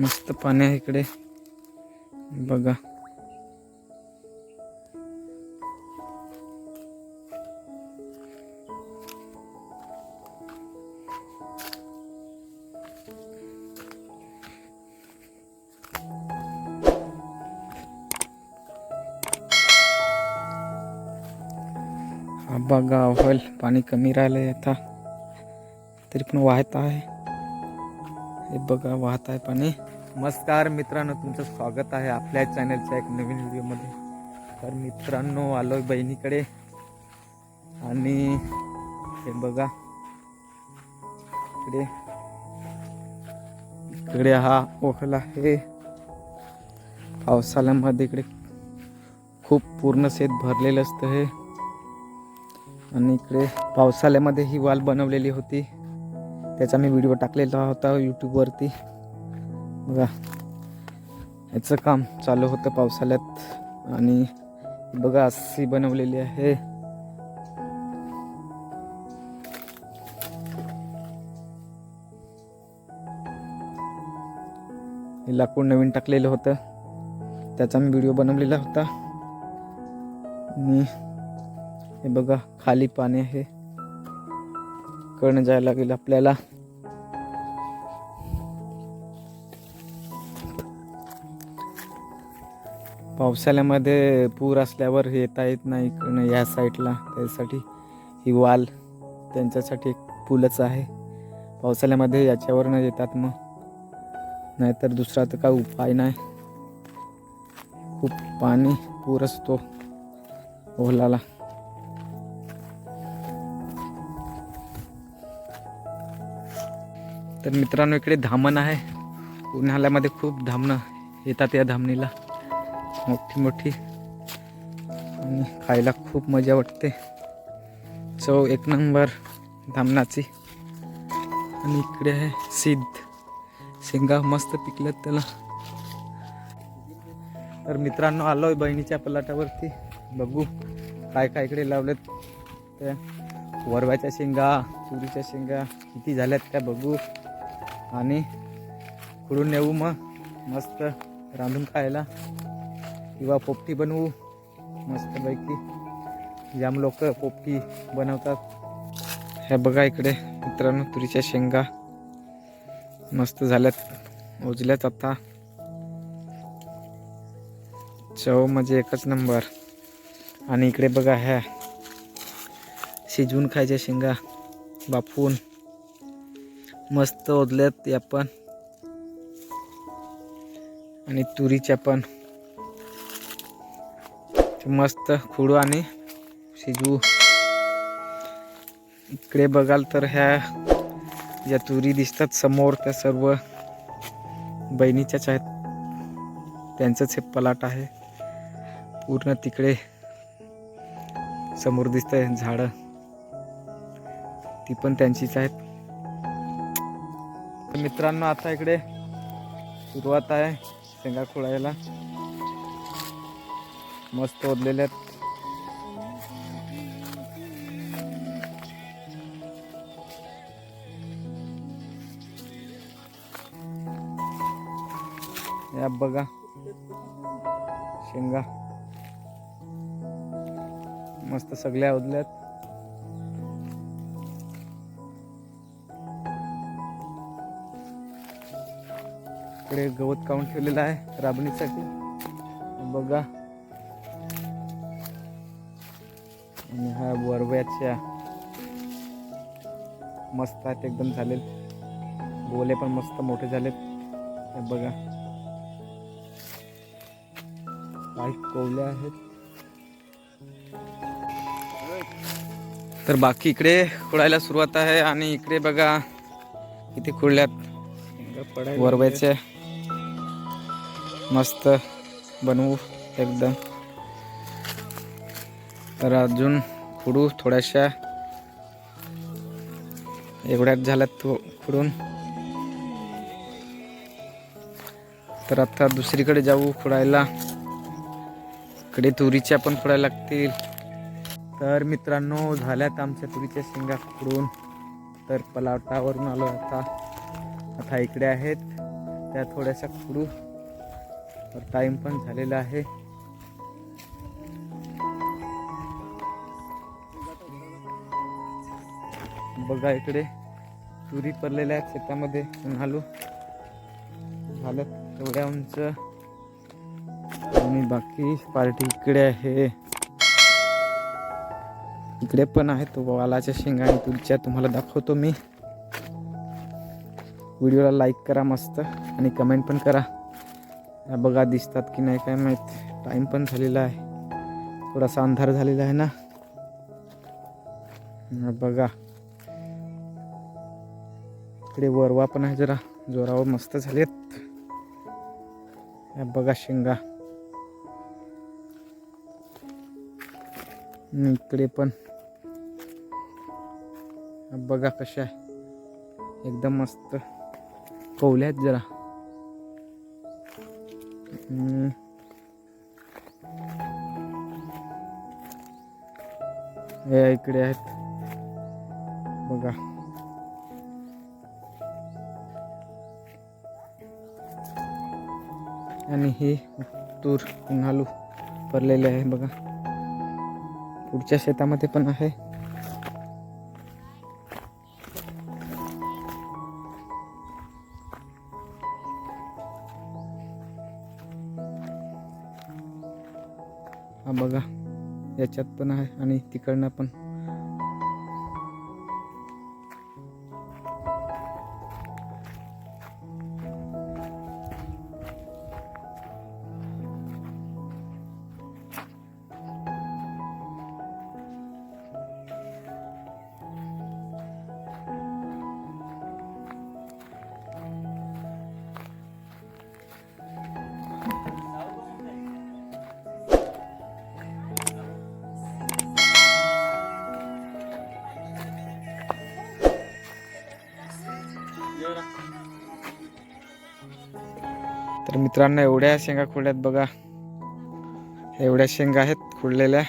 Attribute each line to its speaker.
Speaker 1: मस्त पाणी आहे इकडे. बघा. हा बघा होईल पाणी कमी राहिलंय आता. तरी पण वाहत आहे. हे बघा वाहत आहे पाणी. नमस्कार मित्रांनो तुमचं स्वागत आहे आपल्या चॅनलच्या एक नवीन व्हिडिओमध्ये. तर मित्रांनो आलोय बहिणीकडे. आणि हे बघा इकडे. इकडे हा ओखला आहे. पावसाळ्यामध्ये इकडे खूप पूर्ण शेत भरलेलं असतं हे. आणि इकडे पावसाळ्यामध्ये ही वाल बनवलेली होती. त्याचा मी व्हिडिओ टाकलेला होता यूट्यूबवरती बघा. याचं काम चालू होतं पावसाळ्यात आणि बघा अशी बनवलेली आहे. हे लाकूड नवीन टाकलेलं होतं. त्याचा मी व्हिडिओ बनवलेला होता. आणि हे बघा खाली पाणी आहे. कडनं जायला लागेल आपल्याला. पावसाळ्यामध्ये पूर असल्यावर येता येत नाही इकडनं या साईडला. त्यासाठी ही वाल त्यांच्यासाठी एक पूलच आहे. पावसाळ्यामध्ये याच्यावरनं येतात मग. नाहीतर दुसरा तर काय उपाय नाही. खूप पाणी पूर असतो ओलाला. तर मित्रांनो इकडे धामण आहे. उन्हाळ्यामध्ये खूप धामणं येतात या धामणीला. मोठी मोठी आणि खायला खूप मजा वाटते. चव एक नंबर धामणाची. आणि इकडे आहे सिद्ध. शेंगा मस्त पिकल्यात त्याला. तर मित्रांनो आलो आहे बहिणीच्या पलाटावरती. बघू काय काय इकडे लावलेत. त्या वरव्याच्या शेंगा तुरीच्या शेंगा किती झाल्यात त्या बघू. आणि खुडून नेऊ मग मस्त रांधून खायला. किंवा पोपटी बनवू. मस्तपैकी. जाम लोक पोपटी बनवतात. हे बघा इकडे मित्रांनो तुरीच्या शेंगा मस्त झाल्यात. ओजल्यात आता. चव म्हणजे एकच नंबर. आणि इकडे बघा ह्या शिजवून खायच्या शेंगा. बाफून. मस्त ओदल्यात या पण आणि तुरीच्या पण. मस्त खुडू आणि शिजवू. इकडे बघाल तर ह्या ज्या तुरी दिसतात समोर त्या सर्व बहिणीच्याच आहेत. त्यांचंच हे पलाट आहे. पूर्ण तिकडे समोर दिसतंय झाडं. ती पण त्यांचीच आहेत. मित्रांनो आता इकडे सुरुवात आहे शेंगा खोळायला. मस्त ओदलेल्या आहेत. या बघा शेंगा. मस्त सगळ्या ओदल्यात इकडे गवत काढून ठेवलेलं आहे राबणीसाठी. बघा. आणि हा वरव्याच्या मस्त आहेत एकदम झालेत. गोले पण मस्त मोठे झालेत. बघा. काही कोवल्या आहेत. तर बाकी इकडे खोडायला सुरुवात आहे आणि इकडे बघा किती खुडल्यात. वरवायचे मस्त बनवू एकदम. तर अजून खुडू थोड्याशा. एवढ्यात झाल्या तो खुडून तर आता दुसरीकडे जाऊ खुडायला इकडे तुरीच्या पण खुडायला लागतील. तर मित्रांनो झाल्यात आमच्या तुरीच्या शेंगा खुडून तर पलाटावरून आलो आता. आता इकडे आहेत. त्या थोड्याशा खुडू टाईम पण झालेला आहे. बघा इकडे तुरी पडलेल्या आहेत शेतामध्ये उन्हाळू झालं तेवढ्या उंच. आणि बाकी पार्टी इकडे आहे. इकडे पण आहे तो वालाच्या शेंगा आणि तुरीच्या तुम्हाला दाखवतो मी. व्हिडिओला लाईक करा मस्त आणि कमेंट पण करा. बघा दिसतात की नाही काय माहीत. टाईम पण झालेला आहे. थोडासा अंधार झालेला आहे ना. बघा. इकडे वरवा पण आहे जरा. जोरावर मस्त झालेत. या बघा शेंगा. इकडे पण. बघा कशा आहे एकदम मस्त. कवल्या आहेत जरा. हम्म. हे इकडे आहेत. बघा. आणि हे तूर उन्हाळू पडलेले आहे बघा. पुढच्या शेतामध्ये पण आहे. हा बघा याच्यात पण आहे आणि तिकडनं पण. तर मित्रांनो एवढ्या शेंगा खुडल्यात बघा. एवढ्या शेंगा आहेत खुडलेल्या